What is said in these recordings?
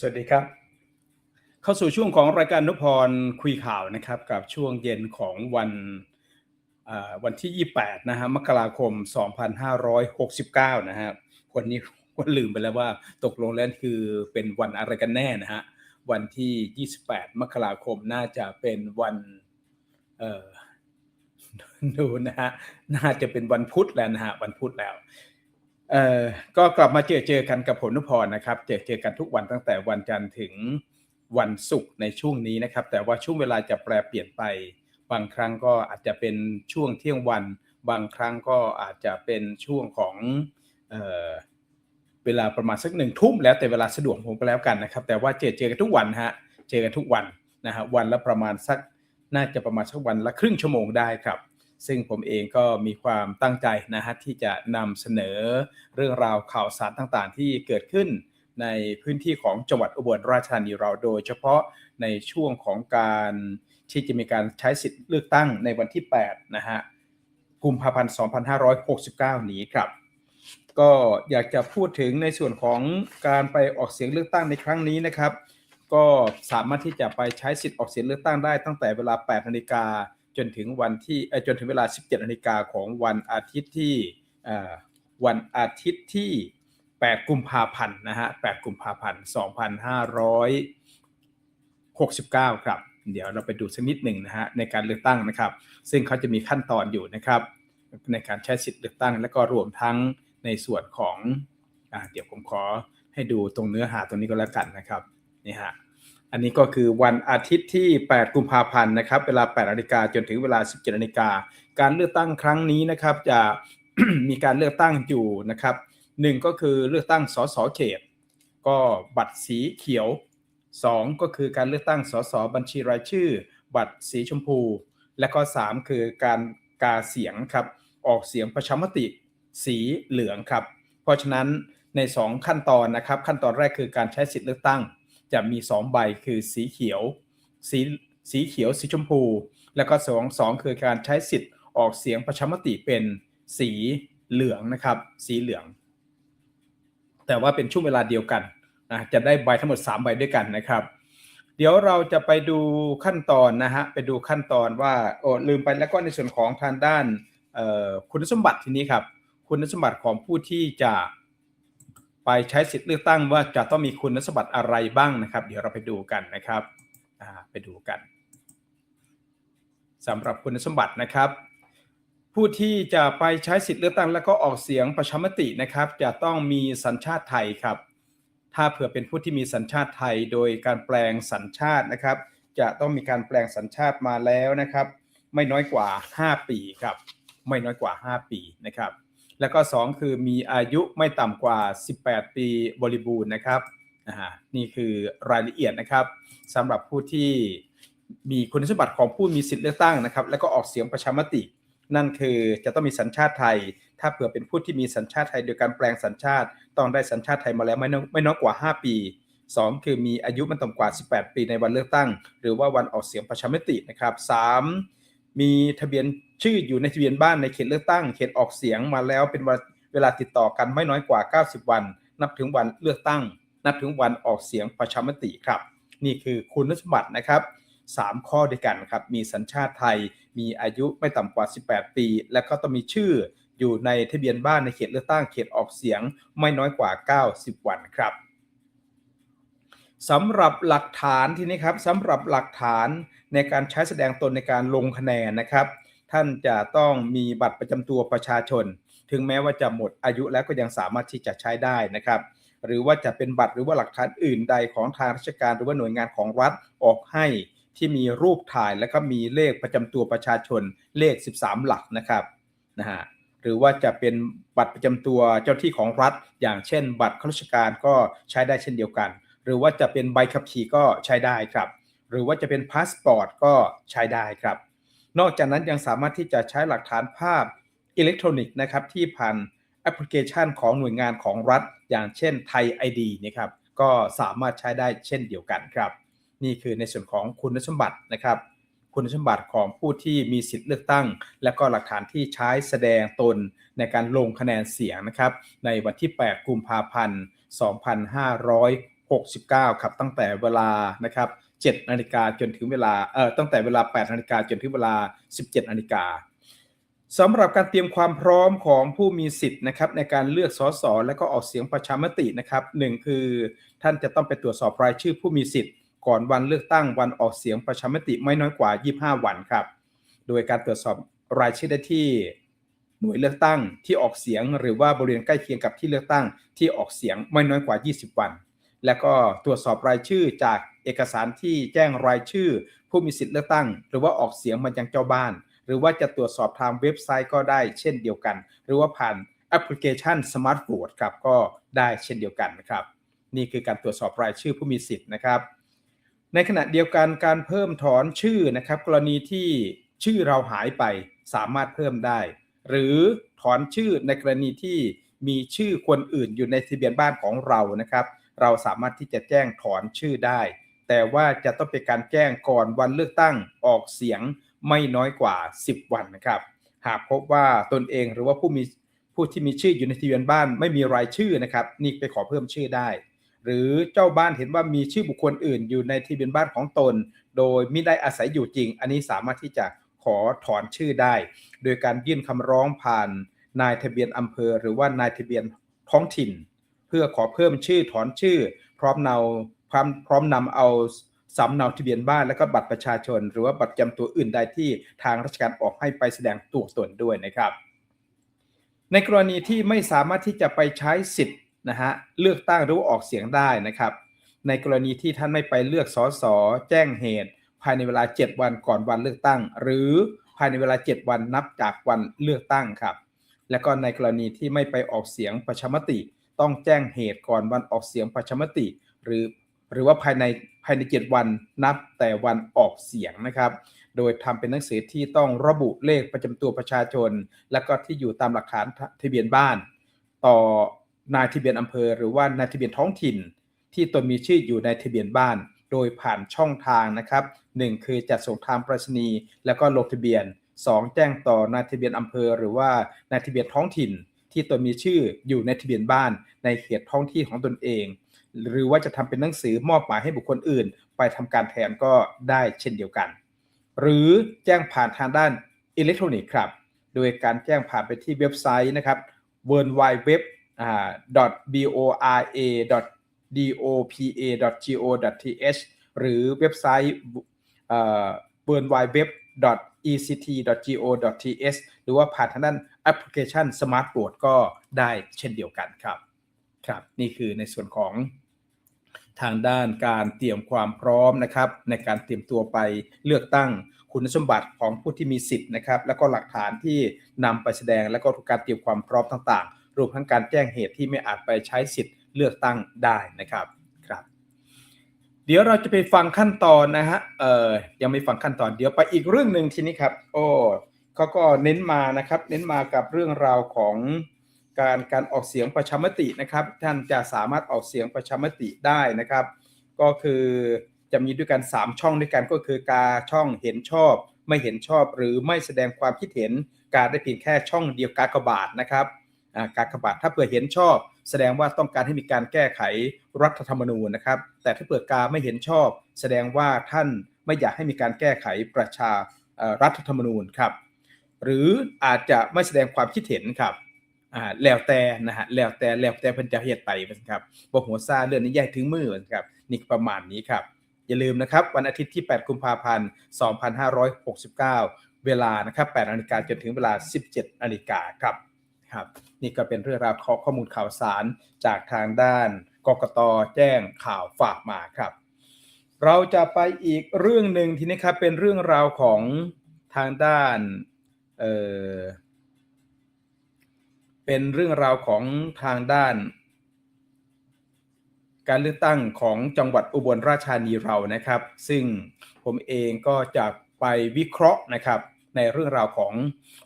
สวัสดีครับ เข้าสู่ช่วงของรายการนพพรคุยข่าวนะครับ กับช่วงเย็นของวันวันที่ 28 นะฮะมกราคม 2569 นะฮะวันนี้วันลืมไปแล้วว่าตกลงแล้วคือเป็นวันอะไรกันแน่นะฮะวันที่ 28 มกราคมน่าจะเป็นวันเอ่อดูนะฮะน่าจะเป็นวันพุธแล้วนะฮะวันพุธแล้ว เอ่อก็กลับมาเจอเจอกันกับผมนุพรนะครับ เจอเจอกันทุกวันตั้งแต่วันจันทร์ถึงวันศุกร์ในช่วงนี้นะครับ แต่ว่าช่วงเวลาจะแปรเปลี่ยนไป บางครั้งก็อาจจะเป็นช่วงเที่ยงวัน บางครั้งก็อาจจะเป็นช่วงของเออเวลาประมาณสักหนึ่งทุ่มแล้วแต่เวลาสะดวกผมก็แล้วกันนะครับ แต่ว่าเจอเจอกันทุกวันฮะเจอกันทุกวันนะฮะวันละประมาณสักน่าจะประมาณสักวันละครึ่งชั่วโมงได้ครับ ซึ่งผมเองก็มีความตั้งใจนะฮะที่จะนำเสนอเรื่องราวข่าวสารต่างๆ ที่เกิดขึ้นในพื้นที่ของจังหวัดอุบลราชธานีเราโดยเฉพาะในช่วงของการที่จะมีการใช้สิทธิ์เลือกตั้งในวันที่ 8 นะฮะ กุมภาพันธ์ 2569 นี้ครับ ก็อยากจะพูดถึงในส่วนของการไปออกเสียงเลือกตั้งในครั้งนี้นะครับ ก็สามารถที่จะไปใช้สิทธิ์ออกเสียงเลือกตั้งได้ตั้งแต่เวลา 8 นาฬิกา จนถึงวันที่เออจนถึงเวลา 17นาฬิกาของวันอาทิตย์ที่เอ่อวันอาทิตย์ที่ 8 กุมภาพันธ์นะฮะ 8 กุมภาพันธ์ 2569 ครับ เดี๋ยวเราไปดูสักนิดหนึ่งนะฮะในการเลือกตั้งนะครับ ซึ่งเขาจะมีขั้นตอนอยู่นะครับ ในการใช้สิทธิ์เลือกตั้ง และก็รวมทั้งในส่วนของอเดี๋ยวผมขอให้ดูตรงเนื้อหาตรงนี้ก็แล้วกันนะครับ นี่ฮะ อันนี้ก็คือวันอาทิตย์ที่ 8 กุมภาพันธ์นะครับเวลา8นาฬิกาจนถึงเวลา 17นาฬิกาการเลือกตั้งครั้งนี้นะครับจะมีการเลือกตั้งอยู่นะครับหนึ่งก็คือเลือกตั้งสสเขต ก็บัตรสีเขียว 2 ก็คือการเลือกตั้งสสบัญชีรายชื่อ บัตรสีชมพู และก็ 3 คือการกาเสียงครับออกเสียงประชามติสีเหลืองครับ เพราะฉะนั้นใน 2 ขั้นตอนนะครับ ขั้นตอนแรกคือการใช้สิทธิ์เลือกตั้ง จะมี 2 ใบคือสีเขียว สีสีเขียวสีชมพู แล้วก็สองสองคือการใช้สิทธิ์ออกเสียงประชามติเป็นสีเหลืองนะครับ สีเหลือง แต่ว่าเป็นช่วงเวลาเดียวกันนะจะได้ใบทั้งหมด 3 ใบด้วยกันนะครับ เดี๋ยวเราจะไปดูขั้นตอนนะฮะไปดูขั้นตอนว่าโอ้ลืมไปแล้วก็ในส่วนของทางด้านคุณสมบัติทีนี้ครับ คุณสมบัติของผู้ที่จะ ไปใช้สิทธิ์เลือกตั้งว่าจะต้องมีคุณสมบัติอะไรบ้างนะครับ เดี๋ยวเราไปดูกันนะครับไปดูกันสำหรับคุณสมบัตินะครับ ผู้ที่จะไปใช้สิทธิ์เลือกตั้ง แล้วก็ออกเสียงประชามตินะครับ จะต้องมีสัญชาติไทยครับ ถ้าเผื่อเป็นผู้ที่มีสัญชาติไทยโดยการแปลงสัญชาตินะครับ จะต้องมีการแปลงสัญชาติมาแล้วนะครับ ไม่น้อยกว่า 5 ปีครับ ไม่น้อยกว่า 5 ปีนะครับ แล้วก็ 2 คือมีอายุไม่ต่ำกว่า 18 ปีบริบูรณ์นะครับนี่คือรายละเอียดนะครับสำหรับผู้ที่มีคุณสมบัติของผู้มีสิทธิเลือกตั้งนะครับ แล้วก็ออกเสียงประชามติ นั่นคือจะต้องมีสัญชาติไทย ถ้าเผื่อเป็นผู้ที่มีสัญชาติไทย โดยการแปลงสัญชาติ ต้องได้สัญชาติไทยมาแล้วไม่น้อยไม่น้อยกว่า 5 ปี 2 คือมีอายุไม่ต่ำกว่า 18 ปีในวันเลือกตั้ง หรือว่าวันออกเสียงประชามตินะครับ 3 มีทะเบียน ชื่ออยู่ในทะเบียนบ้านในเขตเลือกตั้ง เขตออกเสียงมาแล้วเป็นเวลาติดต่อกันไม่น้อยกว่า 90 วัน นับถึงวันเลือกตั้ง นับถึงวันออกเสียงประชามติครับ นี่คือคุณสมบัตินะครับ 3 ข้อด้วยกันครับ มีสัญชาติไทย มีอายุไม่ต่ำกว่า 18 ปี และก็ต้องมีชื่ออยู่ในทะเบียนบ้านในเขตเลือกตั้ง เขตออกเสียงไม่น้อยกว่า 90 วันครับสำหรับหลักฐานที่นี้ครับสำหรับหลักฐานในการใช้แสดงตนในการลงคะแนนนะครับ ท่านจะต้องมีบัตรประจำตัวประชาชน ถึงแม้ว่าจะหมดอายุแล้วก็ยังสามารถที่จะใช้ได้นะครับ หรือว่าจะเป็นบัตรหรือว่าหลักฐานอื่นใดของทางราชการหรือว่าหน่วยงานของรัฐออกให้ที่มีรูปถ่ายและก็มีเลขประจำตัวประชาชนเลข 13 หลักนะครับนะฮะหรือว่าจะเป็นบัตรประจำตัวเจ้าที่ของรัฐ อย่างเช่น บัตรข้าราชการก็ใช้ได้เช่นเดียวกัน หรือว่าจะเป็นใบขับขี่ก็ใช้ได้ครับ หรือว่าจะเป็นพาสปอร์ตก็ใช้ได้ครับ นอกจากนั้นยังสามารถที่จะใช้หลักฐานภาพอิเล็กทรอนิกส์นะครับที่ผ่านแอปพลิเคชันของหน่วยงานของรัฐ อย่างเช่นไทย ID นะครับก็สามารถใช้ได้เช่นเดียวกันครับ นี่คือในส่วนของคุณสมบัตินะครับ คุณสมบัติของผู้ที่มีสิทธิ์เลือกตั้ง และก็หลักฐานที่ใช้แสดงตนในการลงคะแนนเสียงนะครับ ในวันที่ 8 กุมภาพันธ์ 2569 ครับตั้งแต่เวลานะครับ 7นาฬิกาจนถึงเวลาเอ่อตั้งแต่เวลา 8นาฬิกาจนถึงเวลา 17นาฬิกาสำหรับการเตรียมความพร้อมของผู้มีสิทธิ์นะครับในการเลือกสสและก็ออกเสียงประชามตินะครับหนึ่งคือท่านจะต้องไปตรวจสอบรายชื่อผู้มีสิทธิ์ ก่อนวันเลือกตั้งวันออกเสียงประชามติไม่น้อยกว่า 25 วันครับ โดยการตรวจสอบรายชื่อได้ที่หน่วยเลือกตั้งที่ออกเสียงหรือว่าบริเวณใกล้เคียงกับที่เลือกตั้งที่ออกเสียงไม่น้อยกว่า 20 วัน และก็ตรวจสอบรายชื่อจากเอกสารที่แจ้งรายชื่อ ผู้มีสิทธิ์เลือกตั้ง หรือว่าออกเสียงมายังเจ้าบ้าน หรือว่าจะตรวจสอบทางเว็บไซต์ก็ได้เช่นเดียวกัน หรือว่าผ่านแอปพลิเคชันสมาร์ทโฟนครับก็ได้เช่นเดียวกันนะครับ นี่คือการตรวจสอบรายชื่อผู้มีสิทธิ์นะครับ ในขณะเดียวกันการเพิ่มถอนชื่อนะครับ กรณีที่ชื่อเราหายไปสามารถเพิ่มได้ หรือถอนชื่อในกรณีที่มีชื่อคนอื่นอยู่ในทะเบียนบ้านของเรานะครับ เราสามารถที่จะแจ้งถอนชื่อได้ แต่ว่าจะต้องเป็นการแจ้งก่อนวันเลือกตั้งออกเสียงไม่น้อยกว่า 10 วันนะครับ หากพบว่าตนเองหรือว่าผู้มีผู้ที่มีชื่ออยู่ในทะเบียนบ้านไม่มีรายชื่อนะครับ นี่ไปขอเพิ่มชื่อได้ หรือเจ้าบ้านเห็นว่ามีชื่อบุคคลอื่น อยู่ในทะเบียนบ้านของตน โดยไม่ได้อาศัยอยู่จริง อันนี้สามารถที่จะขอถอนชื่อได้ โดยการยื่นคำร้องผ่านนายทะเบียนอำเภอ หรือว่านายทะเบียนท้องถิ่น เพื่อขอเพิ่มชื่อถอนชื่อ พร้อมเนาพร้อมพร้อมนำเอาสำเนาทะเบียนบ้านและก็บัตรประชาชน หรือว่าบัตรประจำตัวอื่นใดที่ทางราชการออกให้ไปแสดงตัวตนด้วยนะครับ ในกรณีที่ไม่สามารถที่จะไปใช้สิทธิ์นะฮะเลือกตั้งหรือออกเสียงได้นะครับ ในกรณีที่ท่านไม่ไปเลือกสสแจ้งเหตุ ภายในเวลา 7 วันก่อนวันเลือกตั้ง หรือภายในเวลา 7 วันนับจากวันเลือกตั้งครับ และก็ในกรณีที่ไม่ไปออกเสียงประชามติ ต้องแจ้งเหตุก่อนวันออกเสียงประชามติ หรือหรือว่าภายในภายใน7วันนับแต่วันออกเสียงนะครับ โดยทำเป็นหนังสือที่ต้องระบุเลขประจำตัวประชาชน และก็ที่อยู่ตามหลักฐานทะเบียนบ้าน ต่อนายทะเบียนอำเภอ หรือว่านายทะเบียนท้องถิ่น ที่ตนมีชื่ออยู่ในทะเบียนบ้าน โดยผ่านช่องทางนะครับ 1 คือจัดส่งทางไปรษณีย์แล้วก็ลงทะเบียน 2 แจ้งต่อนายทะเบียนอำเภอ หรือว่านายทะเบียนท้องถิ่น ที่ตนมีชื่ออยู่ในทะเบียนบ้านในเขตท้องที่ของตนเอง หรือว่าจะทำเป็นหนังสือมอบหมายให้บุคคลอื่น ไปทำการแทนก็ได้เช่นเดียวกัน หรือแจ้งผ่านทางด้านอิเล็กทรอนิกส์ครับ โดยการแจ้งผ่านไปที่เว็บไซต์นะครับ w w w .bora .dopa.go.th หรือเว็บไซต์ w w w ect.go.th หรือว่าผ่านทางด้านแอปพลิเคชัน Smart Board ก็ได้เช่นเดียวกันครับครับ นี่คือในส่วนของทางด้านการเตรียมความพร้อมนะครับในการเตรียมตัวไปเลือกตั้งคุณสมบัติของผู้ที่มีสิทธิ์นะครับแล้วก็หลักฐานที่นำไปแสดง แล้วก็การเตรียมความพร้อมต่างๆ รวมทั้งการแจ้งเหตุที่ไม่อาจไปใช้สิทธิ์เลือกตั้งได้นะครับ เดี๋ยวเราจะไปฟังขั้นตอนนะฮะ เออยังไม่ฟังขั้นตอน เดี๋ยวไปอีกเรื่องหนึ่งทีนี้ครับ โอ้เขาก็เน้นมานะครับ เน้นมากับเรื่องราวของการการออกเสียงประชามตินะครับ ท่านจะสามารถออกเสียงประชามติได้นะครับ ก็คือจะมีด้วยกัน 3 ช่องด้วยกันก็คือกาช่องเห็นชอบ ไม่เห็นชอบหรือไม่แสดงความคิดเห็น การได้เพียงแค่ช่องเดียวกากบาทนะครับอ่ากากบาทถ้าเผื่อเห็นชอบ แสดงว่าต้องการให้มีการแก้ไขรัฐธรรมนูญนะครับ แต่ถ้าเปิดกาไม่เห็นชอบ แสดงว่าท่านไม่อยากให้มีการแก้ไขประชารัฐธรรมนูญครับ หรืออาจจะไม่แสดงความคิดเห็นครับแล้วแต่นะฮะแล้วแต่แล้วแต่พิ่นจะเฮ็ดไปครับบ่หัวซาเรื่องนี้ใหญ่ถึงมือครับนี่ประมาณนี้ครับ อย่าลืมนะครับ วันอาทิตย์ที่ 8 กุมภาพันธ์ 2569 เวลานะครับ8นาฬิกาจนถึงเวลา 17นาฬิกาครับ ครับนี่ก็เป็นเรื่องราวข้อข้อมูลข่าวสารจากทางด้านกกตแจ้งข่าวฝากมาครับ เราจะไปอีกเรื่องหนึ่งทีนี้ครับเป็นเรื่องราวของทางด้านเออเป็นเรื่องราวของทางด้าน การเลือกตั้งของจังหวัดอุบลราชธานีเรานะครับ ซึ่งผมเองก็จะไปวิเคราะห์นะครับ ในเรื่องราวของ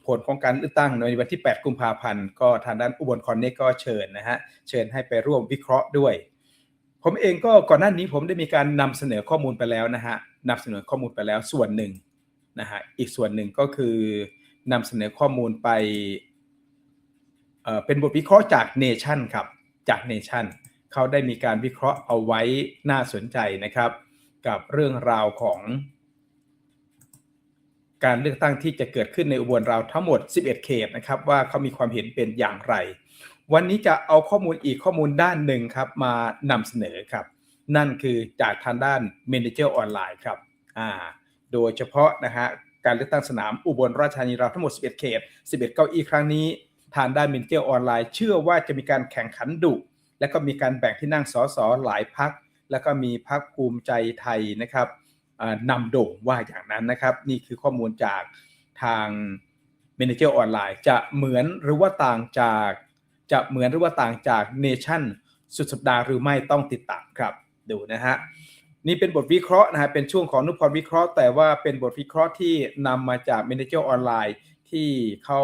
ผลของการเลือกตั้งในวันที่ 8 กุมภาพันธ์ ก็ทางด้านอุบลคอนเนก็เชิญนะฮะเชิญให้ไปร่วมวิเคราะห์ด้วย ผมเองก็ก่อนหน้านี้ผมได้มีการนำเสนอข้อมูลไปแล้วนะฮะนำเสนอข้อมูลไปแล้วส่วนหนึ่งนะฮะอีกส่วนหนึ่งก็คือนำเสนอข้อมูลไปเเป็นบทวิเคราะห์จากเนชั่นครับจากเนชั่นเขาได้มีการวิเคราะห์เอาไว้น่าสนใจนะครับ กับเรื่องราวของ การเลือกตั้งที่จะเกิดขึ้นในอุบลเราทั้งหมด 11 เขตนะครับว่าเขามีความเห็นเป็นอย่างไร วันนี้จะเอาข้อมูลอีกข้อมูลด้านหนึ่งครับมานำเสนอครับ นั่นคือจากทางด้าน Manager ออนไลน์ครับอ่าโดยเฉพาะนะฮะการเลือกตั้งสนามอุบลราชธานีเราทั้งหมด 11 เขต 11 เก้าอี้ครั้งนี้ ทางด้าน Manager ออนไลน์ เชื่อว่าจะมีการแข่งขันดุ และก็มีการแบ่งที่นั่งสสหลายพัก แล้วก็มีพักภูมิใจไทยนะครับ นำโด่งว่าอย่างนั้นนะครับ นี่คือข้อมูลจากทาง Manager ออนไลน์จะเหมือนหรือว่าต่างจากจะเหมือนหรือว่าต่างจากเนชั่นสุดสัปดาห์หรือไม่ต้องติดตามครับดูนะฮะนี่เป็นบทวิเคราะห์นะฮะเป็นช่วงของนุพรวิเคราะห์ แต่ว่าเป็นบทวิเคราะห์ที่นำมาจาก Manager ออนไลน์ที่เขา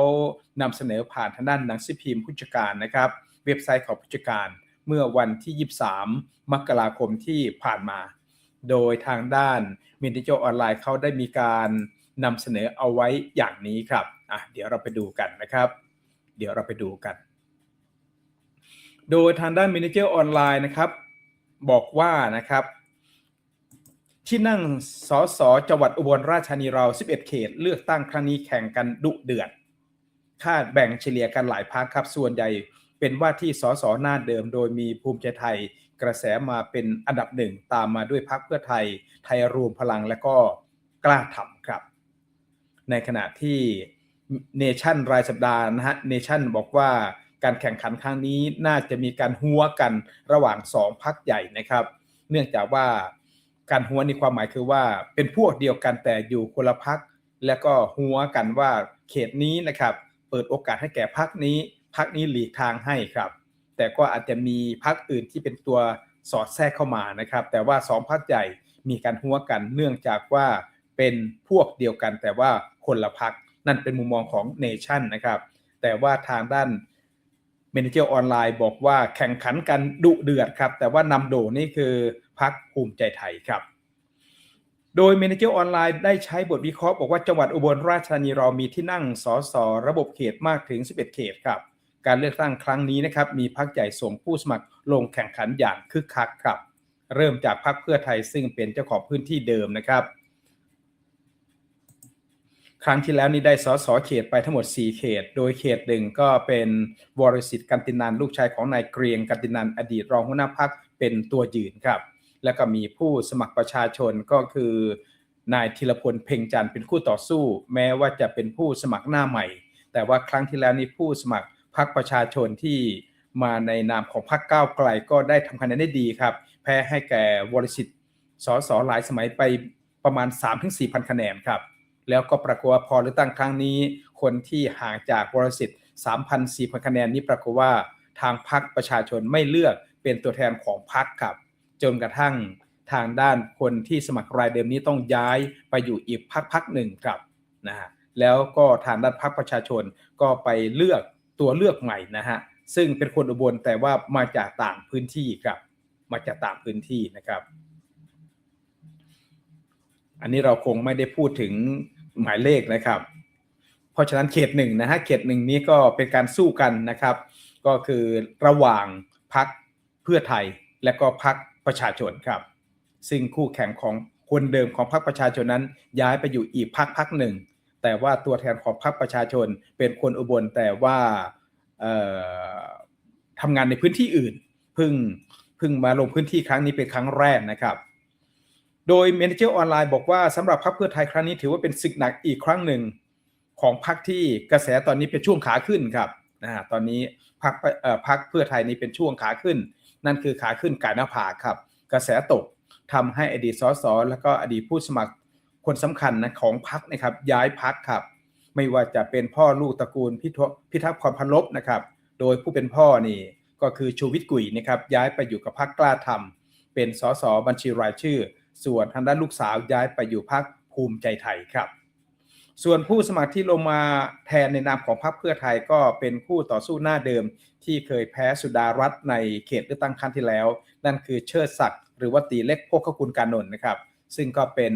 นำเสนอผ่านทางด้านหนังสือพิมพ์ผู้จัดการนะครับ เว็บไซต์ของผู้จัดการเมื่อวันที่ 23 มกราคมที่ผ่านมา โดยทางด้านมินิโจออนไลน์เขาได้มีการนำเสนอเอาไว้อย่างนี้ครับอะเดี๋ยวเราไปดูกันนะครับ เดี๋ยวเราไปดูกัน โดยทางด้านมินิเจอร์ออนไลน์นะครับ บอกว่านะครับ ที่นั่งสสจังหวัดอุบลราชธานีเรา 11 เขต เลือกตั้งครั้งนี้แข่งกันดุเดือดคาดแบ่งเฉลี่ยกันหลายพักครับส่วนใหญ่เป็นว่าที่สสหน้าเดิมโดยมีภูมิใจไทย กระแสมาเป็นอันดับหนึ่งตามมาด้วยพักเพื่อไทย ไทยรวมพลังและก็กล้าทำครับ ในขณะที่เนชั่นรายสัปดาห์นะฮะเนชั่นบอกว่าการแข่งขันครั้งนี้น่าจะมีการหัวกันระหว่างสองพักใหญ่นะครับ เนื่องจากว่าการหัวในความหมายคือว่าเป็นพวกเดียวกันแต่อยู่คนละพัก แล้วก็หัวกันว่าเขตนี้นะครับ เปิดโอกาสให้แก่พักนี้พักนี้หลีกทางให้ครับ แต่ก็อาจจะมีพักอื่นที่เป็นตัวสอดแทรกเข้ามานะครับ แต่ว่าสองพักใหญ่มีการหัวกันเนื่องจากว่าเป็นพวกเดียวกัน แต่ว่าคนละพักนั่นเป็นมุมมองของเนชั่นนะครับ แต่ว่าทางด้านเมนเจอร์ออนไลน์บอกว่าแข่งขันกันดุเดือดครับ แต่ว่านำโด่นี่คือพักภูมิใจไทยครับ โดยเมนเจอร์ออนไลน์ได้ใช้บทวิเคราะห์บอกว่าจังหวัดอุบลราชธานีเรามีที่นั่งสสระบบเขตมากถึง 11 เขตครับ การเลือกตั้งครั้งนี้นะครับมีพักใหญ่ส่งผู้สมัครลงแข่งขันอย่างคึกคักครับ เริ่มจากพักเพื่อไทยซึ่งเป็นเจ้าของพื้นที่เดิมนะครับ ครั้งที่แล้วนี่ได้สสเขตไปทั้งหมด 4 เขต โดยเขตหนึ่งก็เป็นวรสิทธิ์กันตินันลูกชายของนายเกรียงกันตินันอดีตรองหัวหน้าพักเป็นตัวยืนครับ แล้วก็มีผู้สมัครประชาชนก็คือนายธีรพลเพ่งจันทร์เป็นคู่ต่อสู้ แม้ว่าจะเป็นผู้สมัครหน้าใหม่ แต่ว่าครั้งที่แล้วนี่ผู้สมัคร พรรคประชาชนที่มาในนามของพรรคก้าวไกลก็ได้ทำคะแนนได้ดีครับ แพ้ให้แก่วรสิทธิ์สสหลายสมัยไปประมาณ 3-4พันคะแนนครับ แล้วก็ปรากฏว่าพอเลือกตั้งครั้งนี้ คนที่ห่างจากวรสิทธิ์3,000 4,000คะแนนนี้ปรากฏว่าทางพรรคประชาชนไม่เลือกเป็นตัวแทนของพรรคครับ จนกระทั่งทางด้านคนที่สมัครรายเดิมนี้ต้องย้ายไปอยู่อีกพรรคพรรคหนึ่งครับนะฮะแล้วก็ทางด้านพรรคประชาชนก็ไปเลือก ตัวเลือกใหม่นะฮะซึ่งเป็นคนอุบลแต่ว่ามาจากต่างพื้นที่ครับมาจากต่างพื้นที่นะครับ อันนี้เราคงไม่ได้พูดถึงหมายเลขนะครับ เพราะฉะนั้นเขตหนึ่งนะฮะเขตหนึ่งนี้ก็เป็นการสู้กันนะครับ ก็คือระหว่างพักเพื่อไทยและก็พักประชาชนครับ ซึ่งคู่แข่งของคนเดิมของพรรคประชาชนนั้น ย้ายไปอยู่อีกพรรคพรรคหนึ่ง แต่ว่าตัวแทนของพรรคประชาชนเป็นคนอุบลแต่ว่าทำงานในพื้นที่อื่นเพิ่งเพิ่งมาลงพื้นที่ครั้งนี้เป็นครั้งแรกนะครับ โดยเมนเจอร์ออนไลน์บอกว่าสำหรับพรรคเพื่อไทยครั้งนี้ถือว่าเป็นศึกหนักอีกครั้งหนึ่งของพรรคที่กระแสตอนนี้เป็นช่วงขาขึ้นครับนะตอนนี้พรรคพรรคเพื่อไทยนี้เป็นช่วงขาขึ้น นั่นคือขาขึ้นกายหน้าผากครับ กระแสตกทำให้อดีตสสแล้วก็อดีตผู้สมัคร คนสำคัญนะของพรรคนะครับย้ายพรรครับ ไม่ว่าจะเป็นพ่อลูกตระกูลพิทพิทักษ์พรพันลบนะครับ โดยผู้เป็นพ่อนี่ก็คือชูวิทย์กุยนะครับย้ายไปอยู่กับพรรคกล้าทำเป็นสสบัญชีรายชื่อ ส่วนทางด้านลูกสาวย้ายไปอยู่พรรคภูมิใจไทยครับ ส่วนผู้สมัครที่ลงมาแทนในนามของพรรคเพื่อไทยก็เป็นคู่ต่อสู้หน้าเดิม ที่เคยแพ้สุดารัตน์ในเขตเลือกตั้งครั้งที่แล้ว นั่นคือเชิดศักดิ์หรือว่าตีเล็กพวกขคุณการนนท์นะครับ ซึ่งก็เป็น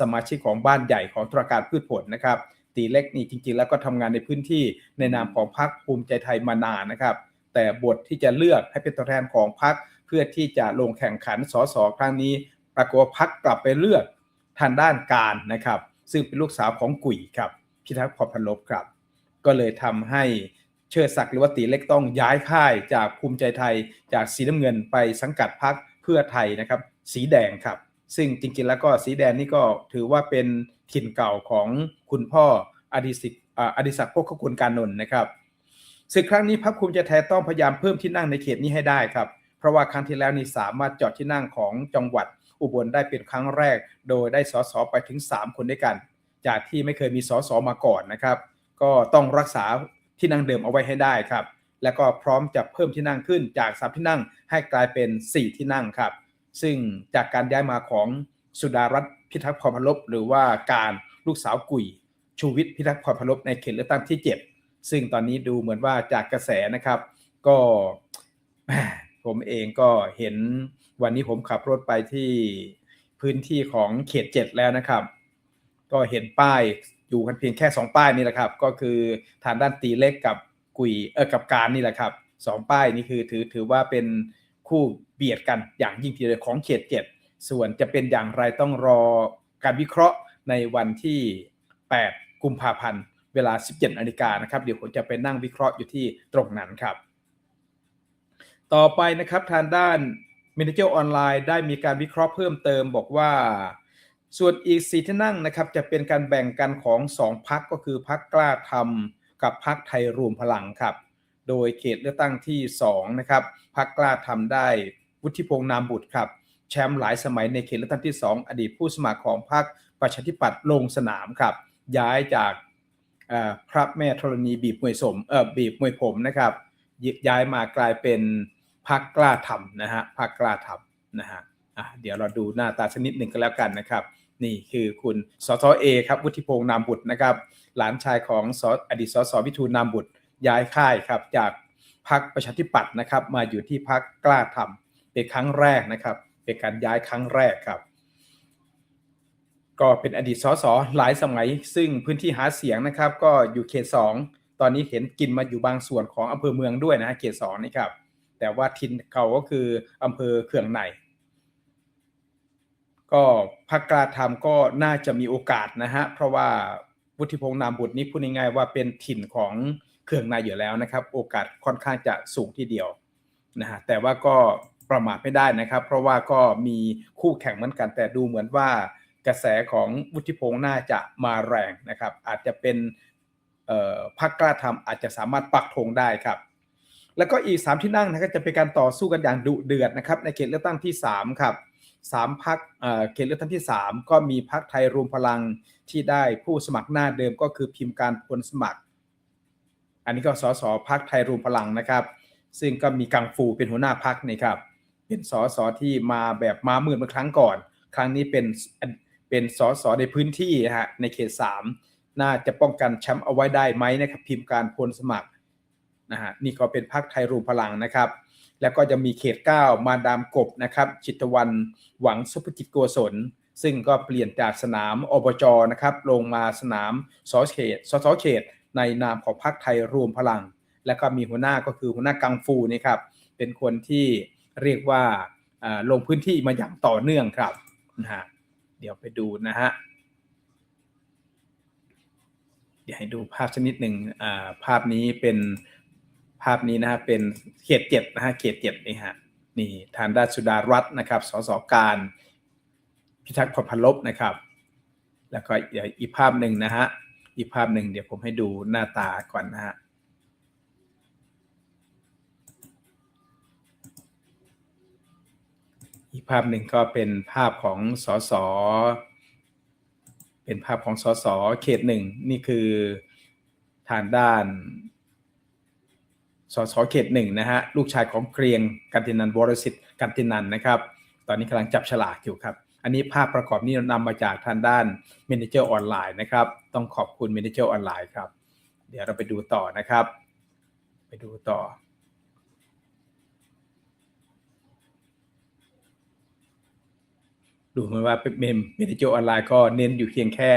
สมาชิกของบ้านใหญ่ของธุรการพืชผลนะครับตีเล็กนี่จริงๆ แล้วก็ทำงานในพื้นที่ในนามของพรรคภูมิใจไทยมานานนะครับ แต่บทที่จะเลือกให้เป็นตัวแทนของพรรคเพื่อที่จะลงแข่งขันสสครั้งนี้ ปรากฏว่าพักกลับไปเลือกทางด้านการนะครับ ซึ่งเป็นลูกสาวของกุ๋ยครับพิทักษ์พรพันลบครับ ก็เลยทำให้เชิดศักดิ์หรือว่าตีเล็กต้องย้ายค่ายจากภูมิใจไทยจากสีน้ำเงินไปสังกัดพักเพื่อไทยนะครับ สีแดงครับ ซึ่งจริงๆแล้วก็สีแดงนี่ก็ถือว่าเป็นถิ่นเก่าของคุณพ่ออดิศิอดิศักดิ์พวกคุณการนนท์นะครับศึกครั้งนี้พรรคภูมิใจไทยต้องพยายามเพิ่มที่นั่งในเขตนี้ให้ได้ครับ เพราะว่าครั้งที่แล้วนี่สามารถจอดที่นั่งของจังหวัดอุบลได้เป็นครั้งแรก โดยได้สสไปถึง 3 คนด้วยกัน จากที่ไม่เคยมีสสมาก่อนนะครับ ก็ต้องรักษาที่นั่งเดิมเอาไว้ให้ได้ครับ แล้วก็พร้อมจะเพิ่มที่นั่งขึ้นจากสามที่นั่งให้กลายเป็น 4 ที่นั่งครับ ซึ่งจากการย้ายมาของสุดารัตน์พิทักษ์พรพลบหรือว่าการลูกสาวกุยชูวิทย์พิทักษ์พรพลบในเขตเลือกตั้งที่ 7 ซึ่งตอนนี้ดูเหมือนว่าจากกระแสนะครับ ก็ผมเองก็เห็นวันนี้ผมขับรถไปที่พื้นที่ของเขต 7 แล้วนะครับ ก็เห็นป้ายอยู่กันเพียงแค่ 2 ป้ายนี่แหละครับ ก็คือทางด้านตีเล็กกับกุยเออกับการนี่แหละครับสองป้ายนี่คือถือถือว่าเป็น คู่เบียดกันอย่างยิ่งทีเดียวของเขต7ส่วนจะเป็นอย่างไรต้องรอการวิเคราะห์ในวันที่ 8 กุมภาพันธ์ เวลา 17นาฬิกานะครับ เดี๋ยวผมจะไปนั่งวิเคราะห์อยู่ที่ตรงนั้นครับ ต่อไปนะครับทางด้าน m a n a g e r ออนไลน์ได้มีการวิเคราะห์เพิ่มเติมบอกว่า ส่วนอีกสีที่นั่งนะครับ จะเป็นการแบ่งกันของ 2พักก็คือพักกล้าทำกับพักไทยรวมพลังครับ โดยเขตเลือกตั้งที่ 2 นะครับพักกล้าทำได้วุฒิพงษ์นามบุตรครับ แชมป์หลายสมัยในเขตเลือกตั้งที่ 2 อดีตผู้สมัครของพรรคประชาธิปัตย์ลงสนามครับ ย้ายจากพระแม่ธรณีบีบมวยสมเออบีบมวยผมนะครับ ย้ายมากลายเป็นพรรคกล้าทำนะฮะพรรคกล้าทำนะฮะอะเดี๋ยวเราดูหน้าตาสักนิดหนึ่งก็แล้วกันนะครับ นี่คือคุณสสเอครับวุฒิพงษ์นามบุตรนะครับ หลานชายของสอดีตสสวิทูลนามบุตร ย้ายค่ายครับจากพรรคประชาธิปัตย์นะครับ มาอยู่ที่พรรคกล้าทำเป็นครั้งแรกนะครับ เป็นการย้ายครั้งแรกครับ ก็เป็นอดีตสสหลายสมัย ซึ่งพื้นที่หาเสียงนะครับ ก็อยู่เขต2ตอนนี้เห็นกินมาอยู่บางส่วนของอำเภอเมืองด้วยนะเขต2นี่ครับแต่ว่าทินเขาก็คืออำเภอเขื่องในก็พักกล้าทำก็น่าจะมีโอกาสนะฮะเพราะว่าวุฒิพงษ์นามบุตรนี่พูดง่ายๆว่าเป็นถิ่นของ เขื่องในอยู่แล้วนะครับ โอกาสค่อนข้างจะสูงทีเดียวนะฮะแต่ว่าก็ประมาทไม่ได้นะครับ เพราะว่าก็มีคู่แข่งเหมือนกัน แต่ดูเหมือนว่ากระแสของวุฒิพงษ์น่าจะมาแรงนะครับ อาจจะเป็นพรรคกล้าทำอาจจะสามารถปักธงได้ครับแล้วก็อีก 3 ที่นั่งนะครับจะเป็นการต่อสู้กันอย่างดุเดือดนะครับในเขตเลือกตั้งที่ 3 ครับสามพักเขตเลือกตั้งที่ 3 ก็มีพักไทยรวมพลังที่ได้ผู้สมัครหน้าเดิมก็คือพิมพ์การพลสมัคร อันนี้ก็สสพักไทยรวมพลังนะครับ ซึ่งก็มีกังฟูเป็นหัวหน้าพักนี่ครับเป็นสสที่มาแบบมามืดเมื่อครั้งก่อน ครั้งนี้เป็นเป็นสสในพื้นที่ฮะในเขต3น่าจะป้องกันแชมป์เอาไว้ได้ไหมนะครับพิมพ์การพลสมัครนะฮะนี่ก็เป็นพักไทยรวมพลังนะครับ แล้วก็จะมีเขต 9 มาดามกบนะครับจิตวันหวังสุภจิตโกศล ซึ่งก็เปลี่ยนจากสนามอบจนะครับลงมาสนามสสเขตสสเขต ในนามของพรรคไทยรวมพลัง แล้วก็มีหัวหน้าก็คือหัวหน้ากังฟูนี่ครับเป็นคนที่เรียกว่าลงพื้นที่มาอย่างต่อเนื่องครับนะฮะเดี๋ยวไปดูนะฮะเดี๋ยวให้ดูภาพชนิดหนึ่งภาพนี้เป็นภาพนี้นะฮะเป็นเขตเจ็ดนะฮะเขตเจ็ดนี่ฮะนี่ทานด้านสุดารัตน์นะครับสสการพิทักษ์พลพลบนะครับ แล้วก็อีกภาพหนึ่งนะฮะ อีกภาพหนึ่งเดี๋ยวผมให้ดูหน้าตาก่อนนะฮะอีกภาพหนึ่งก็เป็นภาพของสสเป็นภาพของสสเขตหนึ่งนี่คือทางด้านสสเขตหนึ่งนะฮะลูกชายของเกรียงกันตินันบรสิทธิ์กันตินันนะครับ ตอนนี้กำลังจับฉลากอยู่ครับ อันนี้ภาพประกอบนี้นำมาจากทางด้าน Manager ออนไลน์นะครับ ต้องขอบคุณ Manager ออนไลน์ครับ เดี๋ยวเราไปดูต่อนะครับ ไปดูต่อ ดูเหมือนว่าเป็นเมมเมนเจอร์ออนไลน์ก็เน้นอยู่เพียงแค่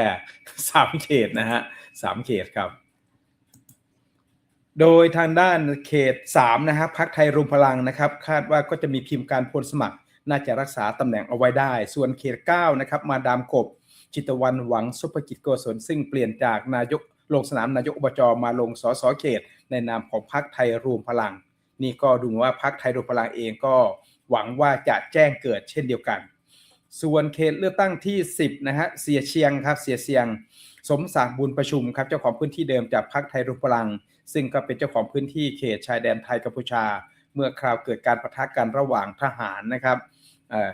3เขตนะฮะสามเขตครับ โดยทางด้านเขต3นะครับพักไทยรวมพลังนะครับ คาดว่าก็จะมีพิมพ์การพลสมัคร น่าจะรักษาตำแหน่งเอาไว้ได้ ส่วนเขต9นะครับ มาดามกบ จิตวันหวังสุภกิจโกศลซึ่งเปลี่ยนจากนายกลงสนามนายกอบจมาลงสสเขต ในนามของพักไทยรวมพลัง นี่ก็ดูว่าพักไทยรวมพลังเองก็หวังว่าจะแจ้งเกิดเช่นเดียวกัน ส่วนเขตเลือกตั้งที่ 10นะฮะเสียเชียงครับเสียเชียง สมศักดิ์บุญประชุมครับเจ้าของพื้นที่เดิมจากพักไทยรวมพลัง ซึ่งก็เป็นเจ้าของพื้นที่เขตชายแดนไทยกัมพูชา เมื่อคราวเกิดการประทะกันระหว่างทหารนะครับ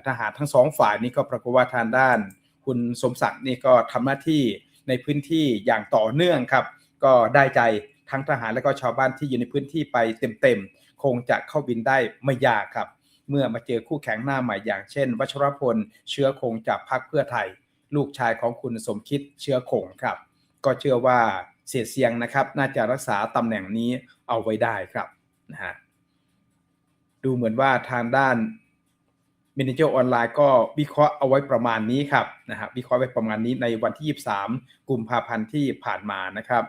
ทหารทั้งสองฝ่ายนี้ก็ปรากฏว่าทางด้าน คุณสมศักดิ์นี่ก็ทำหน้าที่ในพื้นที่อย่างต่อเนื่องครับ ก็ได้ใจทั้งทหารและก็ชาวบ้านที่อยู่ในพื้นที่ไปเต็มๆ คงจะเข้าบินได้ไม่ยากครับ เมื่อมาเจอคู่แข่งหน้าใหม่อย่างเช่น วัชรพลเชื้อคงจากพรรคเพื่อไทย ลูกชายของคุณสมคิดเชื้อคงครับ ก็เชื่อว่าเสียเสียงนะครับ น่าจะรักษาตำแหน่งนี้เอาไว้ได้ครับนะฮะดูเหมือนว่าทางด้าน มินิเจอร์ออนไลน์ก็วิเคราะห์เอาไว้ประมาณนี้ครับนะฮะวิเคราะห์ไว้ประมาณนี้ในวันที่ 23 กุมภาพันธ์ที่ผ่านมานะครับ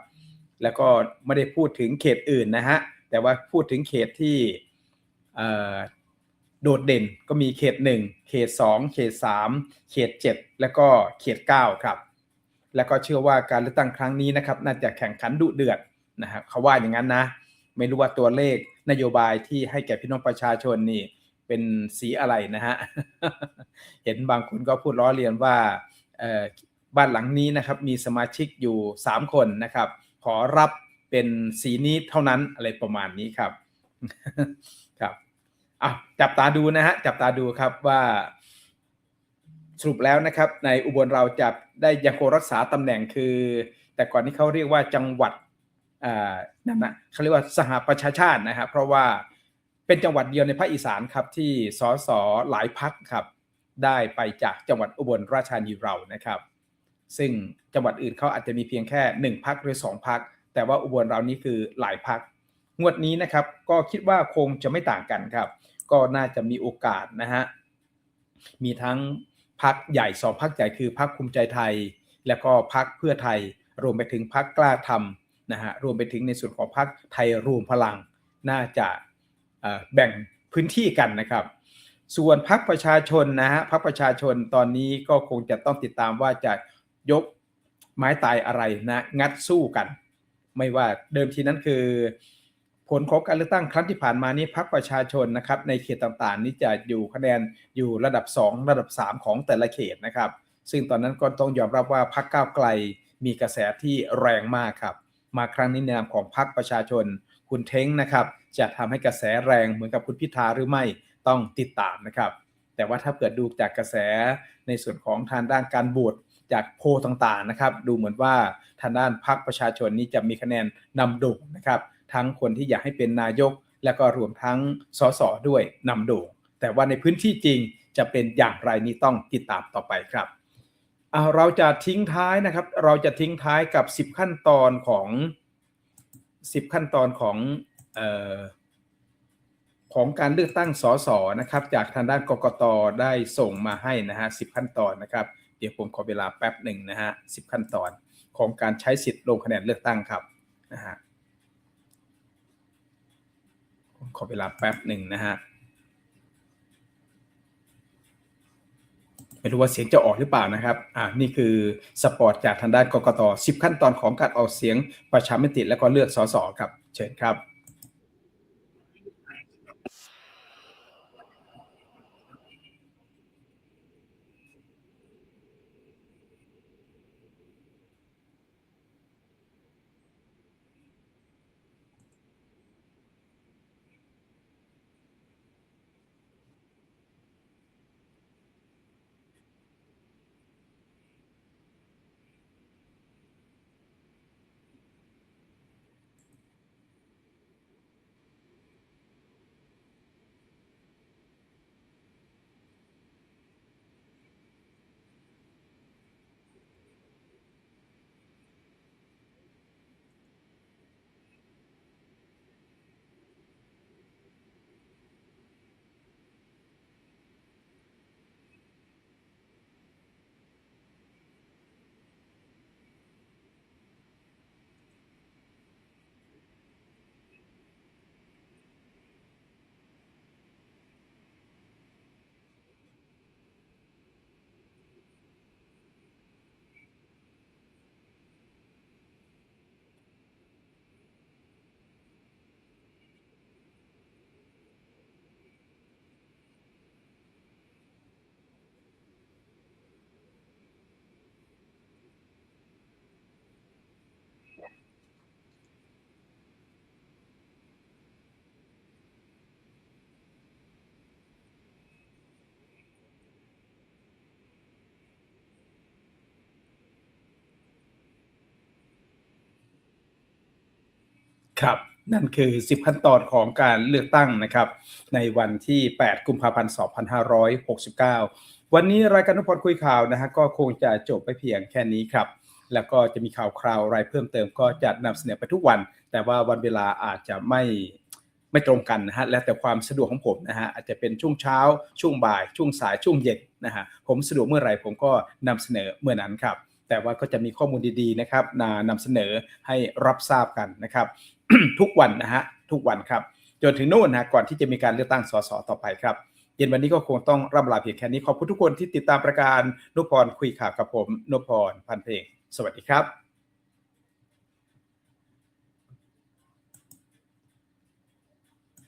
แล้วก็ไม่ได้พูดถึงเขตอื่นนะฮะแต่ว่าพูดถึงเขตที่โดดเด่นก็มีเขต 1 เขต 2 เขต 3 เขต 7 แล้วก็เขต 9 ครับ แล้วก็เชื่อว่าการเลือกตั้งครั้งนี้นะครับน่าจะแข่งขันดุเดือดนะฮะเขาว่าอย่างนั้นนะ ไม่รู้ว่าตัวเลขนโยบายที่ให้แก่พี่น้องประชาชนนี่ เป็นสีอะไรนะฮะ เห็นบางคนก็พูดล้อเลียนว่าบ้านหลังนี้นะครับมีสมาชิกอยู่ 3 คนนะครับ ขอรับเป็นสีนี้เท่านั้นอะไรประมาณนี้ครับครับอะจับตาดูนะฮะจับตาดูครับว่าสรุปแล้วนะครับ ในอุบลเราจะได้ยังคงรักษาตำแหน่งคือ แต่ก่อนนี้เขาเรียกว่าจังหวัดอ่านั่นนะเขาเรียกว่าสหประชาชาตินะครับเพราะว่า เป็นจังหวัดเดียวในภาคอีสานครับที่สสหลายพักครับ ได้ไปจากจังหวัดอุบลราชธานีเรานะครับ ซึ่งจังหวัดอื่นเขาอาจจะมีเพียงแค่ 1พักหรือ 2พัก แต่ว่าอุบลเรานี่คือหลายพักงวดนี้นะครับก็คิดว่าคงจะไม่ต่างกันครับ ก็น่าจะมีโอกาสนะฮะมีทั้งพักใหญ่สองพักใหญ่คือพักภูมิใจไทย แล้วก็พักเพื่อไทย รวมไปถึงพักกล้าทำนะฮะรวมไปถึงในส่วนของพักไทยรวมพลัง น่าจะ แบ่งพื้นที่กันนะครับ ส่วนพักประชาชนนะฮะพักประชาชนตอนนี้ก็คงจะต้องติดตามว่าจะยกไม้ตายอะไรนะงัดสู้กัน ไม่ว่าเดิมทีนั้นคือ ผลของการเลือกตั้งครั้งที่ผ่านมานี้พักประชาชนนะครับ ในเขตต่างๆ นี้จะอยู่คะแนนอยู่ระดับ 2 ระดับ 3 ของแต่ละเขตนะครับ ซึ่งตอนนั้นก็ต้องยอมรับว่าพักก้าวไกลมีกระแสที่แรงมากครับ มาครั้งนี้ในนามของพักประชาชน คุณเท้งนะครับจะทำให้กระแสแรงเหมือนกับคุณพิธาหรือไม่ต้องติดตามนะครับ แต่ว่าถ้าเกิดดูจากกระแสในส่วนของทางด้านการบวชจากโพต่างๆนะครับ ดูเหมือนว่าทางด้านพรรคประชาชนนี้จะมีคะแนนนำโด่งนะครับ ทั้งคนที่อยากให้เป็นนายก และก็รวมทั้งสสด้วยนำโด่งแต่ว่าในพื้นที่จริงจะเป็นอย่างไรนี้ต้องติดตามต่อไปครับเราจะทิ้งท้ายนะครับ เราจะทิ้งท้ายกับ 10 ขั้นตอนของ สิบขั้นตอนของออของการเลือกตั้งสสนะครับ จากทางด้านกกตได้ส่งมาให้นะฮะสิขั้นตอนนะครับ เดี๋ยวผมขอเวลาแป๊บหนึ่งนะฮะสิขั้นตอนของการใช้สิทธิ์ลงคะแนนเลือกตั้งครับนะฮะขอเวลาแป๊บหนึ่งนะฮะ ไม่รู้ว่าเสียงจะออกหรือเปล่านะครับอ่านี่คือสปอร์ตจากทางด้านกกต10 ขั้นตอนของการออกเสียงประชามติและก็เลือกสสครับ เชิญครับ ครับนั่นคือ 10 ขั้นตอนของการเลือกตั้งนะครับ ในวันที่ 8 กุมภาพันธ์ 2569 วันนี้รายการนุพรคุยข่าวนะฮะก็คงจะจบไปเพียงแค่นี้ครับ แล้วก็จะมีข่าวคราวอะไรเพิ่มเติมก็จะนำเสนอไปทุกวัน แต่ว่าวันเวลาอาจจะไม่ไม่ตรงกันนะฮะแล้วแต่ความสะดวกของผมนะฮะอาจจะเป็นช่วงเช้า ช่วงบ่าย ช่วงสายช่วงเย็นนะฮะผมสะดวกเมื่อไหร่ผมก็นำเสนอเมื่อนั้นครับ แต่ว่าก็จะมีข้อมูลดีๆนะครับนำเสนอให้รับทราบกันนะครับ ทุกวันนะฮะทุกวันครับ จนถึงโน่นนะก่อนที่จะมีการเลือกตั้งสสต่อไปครับเย็นวันนี้ก็คงต้องร่ำลาเพียงแค่นี้ขอบคุณทุกคนที่ติดตามประการนุพรคุยข่าวกับผมนุพรพันเพลง สวัสดีครับ